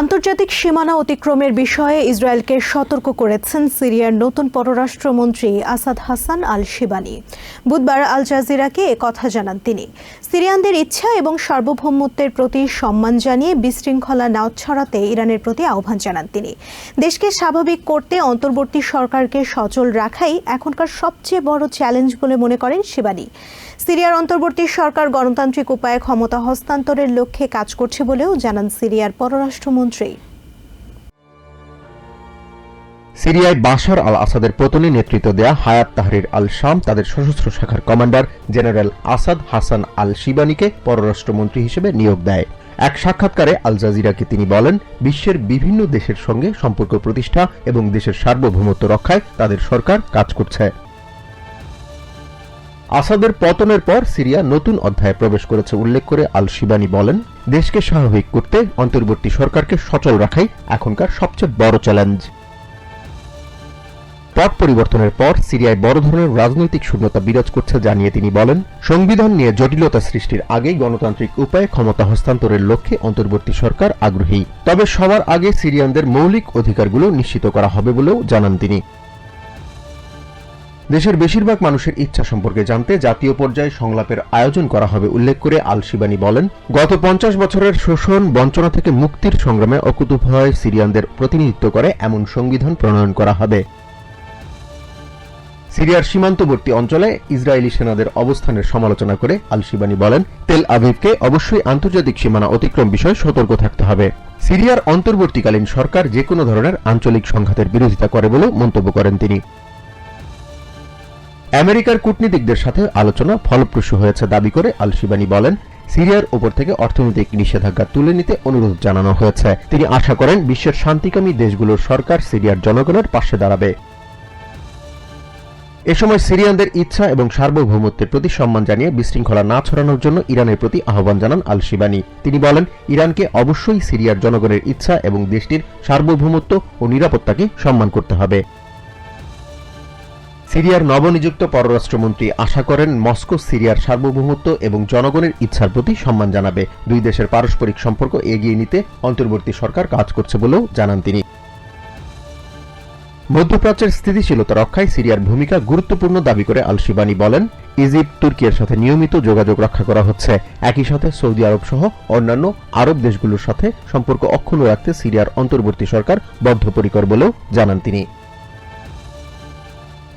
আন্তর্জাতিক সীমানা অতিক্রমের বিষয়ে ইসরায়েলকে সতর্ক করেছেন সিরিয়ার নতুন পররাষ্ট্রমন্ত্রী আসাদ হাসান আল শিবানি বুধবার আল জাজিরাকে কথা জানান তিনি। সিরিয়ানদের ইচ্ছা এবং সার্বভৌমত্বের প্রতি সম্মান জানিয়ে বিশৃঙ্খলা না ছড়াতে ইরানের প্রতি আহ্বান জানান তিনি। দেশকে স্বাভাবিক করতে অন্তর্বর্তী সরকারকে সচল রাখাই এখনকার সবচেয়ে বড় চ্যালেঞ্জ বলে মনে করেন শিবানী। সিরিয়ার অন্তর্বর্তী সরকার গণতান্ত্রিক উপায়ে ক্ষমতা হস্তান্তরের লক্ষ্যে কাজ করছে বলেও জানান সিরিয়ার পররাষ্ট্রমন্ত্রী সিরিয়ায় বাশার আল আসাদের পতনে নেতৃত্ব দেয়া হায়াত তাহরির আল শাম তাদের সশস্ত্র শাখার commander general Asaad Hassan al শিবানীকে পররাষ্ট্রমন্ত্রী হিসেবে নিয়োগ দেয়। এক সাক্ষাৎকারে আল জাজিরাকে তিনি বলেন, বিশ্বের বিভিন্ন দেশের সঙ্গে সম্পর্ক প্রতিষ্ঠা এবং দেশের সার্বভৌমত্ব রক্ষায় তাদের সরকার কাজ করছে। আসাদের পতনের পর সিরিয়া নতুন অধ্যায়ে প্রবেশ করেছে, উল্লেখ করে আল শিবানী বলেন, দেশকে স্বাভাবিক করতে অন্তর্বর্তী সরকারকে সচল রাখাই এখনকার সবচেয়ে বড় চ্যালেঞ্জ পট পরিবর্তনের পর সিরিয়ায় বড় ধরনের রাজনৈতিক শূন্যতা বিরাজ করছে জানিয়ে তিনি বলেন, সংবিধান নিয়ে জটিলতা সৃষ্টির আগেই গণতান্ত্রিক উপায়ে ক্ষমতা হস্তান্তরের লক্ষ্যে অন্তর্বর্তী সরকার আগ্রহী। তবে সবার আগে সিরিয়ানদের মৌলিক অধিকারগুলো নিশ্চিত করা হবে বলেও জানান তিনি। দেশের বেশিরভাগ মানুষের ইচ্ছা সম্পর্কে জানতে জাতীয় পর্যায়ে সংলাপের আয়োজন করা হবে উল্লেখ করে আল শিবানী বলেন, গত পঞ্চাশ বছরের শোষণ, বঞ্চনা থেকে মুক্তির সংগ্রামে অকুতুভয় সিরিয়ানদের প্রতিনিধিত্ব করে এমন সংবিধান প্রণয়ন করা হবে। সিরিয়ার সীমান্তবর্তী অঞ্চলে ইসরায়েলি সেনাদের অবস্থানের সমালোচনা করে আল শিবানী বলেন, তেল আভিভকে অবশ্যই আন্তর্জাতিক সীমানা অতিক্রম বিষয়ে সতর্ক থাকতে হবে। সিরিয়ার অন্তর্বর্তীকালীন সরকার যে কোনো ধরনের আঞ্চলিক সংঘাতের বিরোধিতা করে বলে মন্তব্য করেন তিনি। আমেরিকার কূটনীতিকদের সাথে আলোচনা ফলপ্রসূ হয়েছে দাবি করে আল শিবানী বলেন, সিরিয়ার ওপর থেকে অর্থনৈতিক নিষেধাজ্ঞা তুলে নিতে অনুরোধ জানানো হয়েছে। তিনি আশা করেন বিশ্বের শান্তিকামী দেশগুলোর সরকার সিরিয়ার জনগণের পাশে দাঁড়াবে। এ সময় সিরিয়ানদের ইচ্ছা এবং সার্বভৌমত্বের প্রতি সম্মান জানিয়ে বিশৃঙ্খলা না ছড়ানোর জন্য ইরানের প্রতি আহ্বান জানান আল শিবানী তিনি বলেন, ইরানকে অবশ্যই সিরিয়ার জনগণের ইচ্ছা এবং দেশটির সার্বভৌমত্ব ও নিরাপত্তাকে সম্মান করতে হবে। সিরিয়ার নবনিযুক্ত পররাষ্ট্রমন্ত্রী আশা করেন মস্কো সিরিয়ার সার্বভৌমত্ব এবং জনগণের ইচ্ছার প্রতি সম্মান জানাবে। দুই দেশের পারস্পরিক সম্পর্ক এগিয়ে নিতে অন্তর্বর্তী সরকার কাজ করছে বলেও জানান তিনি। মধ্যপ্রাচ্যের স্থিতিশীলতা রক্ষায় সিরিয়ার ভূমিকা গুরুত্বপূর্ণ দাবি করে আল শিবানী বলেন, ইজিপ্ট, তুর্কির সাথে নিয়মিত যোগাযোগ রক্ষা করা হচ্ছে। একই সাথে সৌদি আরব সহ অন্যান্য আরব দেশগুলোর সাথে সম্পর্ক অক্ষুণ্ণ রাখতে সিরিয়ার অন্তর্বর্তী সরকার বদ্ধপরিকর বলেও জানান তিনি।